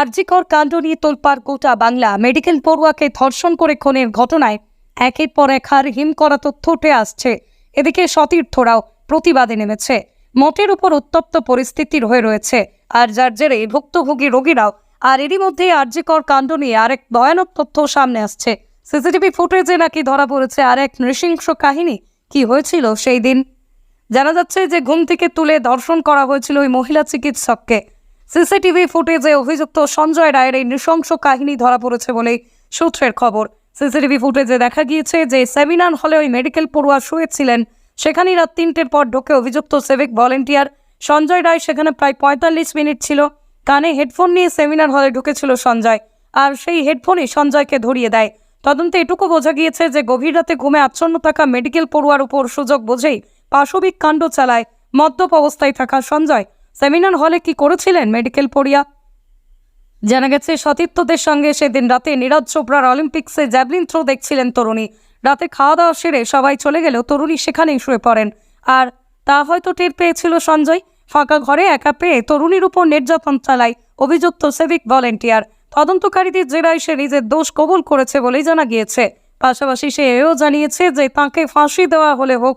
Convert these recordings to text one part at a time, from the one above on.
আরজিকর কাণ্ড নিয়ে তোলপাড় গোটা বাংলা। মেডিকেল পড়ুয়াকে ধর্ষণ করে খুনের ঘটনায় একের পর এক হার হিম করা তথ্য উঠে আসছে। এদিকে সতীর্থরাও প্রতিবাদে নেমেছে। মোটের উপর উত্তপ্ত পরিস্থিতি হয়ে রয়েছে। আর যার জেরে ভুক্তভোগী রোগীরাও আর এরই মধ্যে আরজিকর কাণ্ড নিয়ে আরেক ভয়ানক তথ্য সামনে আসছে। সিসিটিভি ফুটেজে নাকি ধরা পড়েছে আর এক নৃশিংস কাহিনী। কি হয়েছিল সেই দিন? জানা যাচ্ছে যে ঘুম থেকে তুলে ধর্ষণ করা হয়েছিল ওই মহিলা চিকিৎসককে। সিসিটিভি ফুটেজে অভিযুক্ত সঞ্জয় রায়ের এই নৃশংস কাহিনী ধরা পড়েছে বলেই সূত্রের খবর। সিসিটিভি ফুটেজে দেখা গিয়েছে যে সেমিনার হলে ওই মেডিকেল পড়ুয়া শুয়েছিলেন সেখানে রাত তিনটের পর ঢোকে অভিযুক্ত সিভিক ভলেন্টিয়ার সঞ্জয় রায় সেখানে প্রায় পঁয়তাল্লিশ মিনিট ছিল। কানে হেডফোন নিয়ে সেমিনার হলে ঢুকেছিল সঞ্জয় আর সেই হেডফোনই সঞ্জয়কে ধরিয়ে দেয়। তদন্তে এটুকু বোঝা গিয়েছে যে গভীর রাতে ঘুমে আচ্ছন্ন থাকা মেডিকেল পড়ুয়ার উপর সুযোগ বোঝেই পাশবিক কাণ্ড চালায় মদ্যপ অবস্থায় থাকা সঞ্জয়। সেমিনার হলে কি করেছিলেন মেডিকেল পড়িয়া? জানা গেছে, সতীর্থদের সঙ্গে সেদিন রাতে নীরজ চোপড়ার অলিম্পিক্সে জ্যাভলিন থ্রো দেখছিলেন তরুণী। রাতে খাওয়া দাওয়া সেরে সবাই চলে গেলেও তরুণী সেখানেই শুয়ে পড়েন। আর তা হয়তো টের পেয়েছিল সঞ্জয়? ফাঁকা ঘরে একা পেয়ে তরুণীর উপর নির্যাতন চালায় অভিযুক্ত সিভিক ভলেন্টিয়ার। তদন্তকারীদের জেরায় সে নিজের দোষ কবুল করেছে বলেই জানা গিয়েছে। পাশাপাশি সে এও জানিয়েছে যে তাকে ফাঁসি দেওয়া হলে হোক।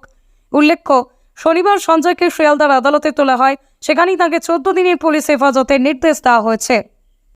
উল্লেখ্য শনিবার সঞ্জয়কে শিয়ালদার আদালতে তোলা হয়। সেখানেই তাকে চোদ্দ দিনের পুলিশ হেফাজতের নির্দেশ দেওয়া হয়েছে।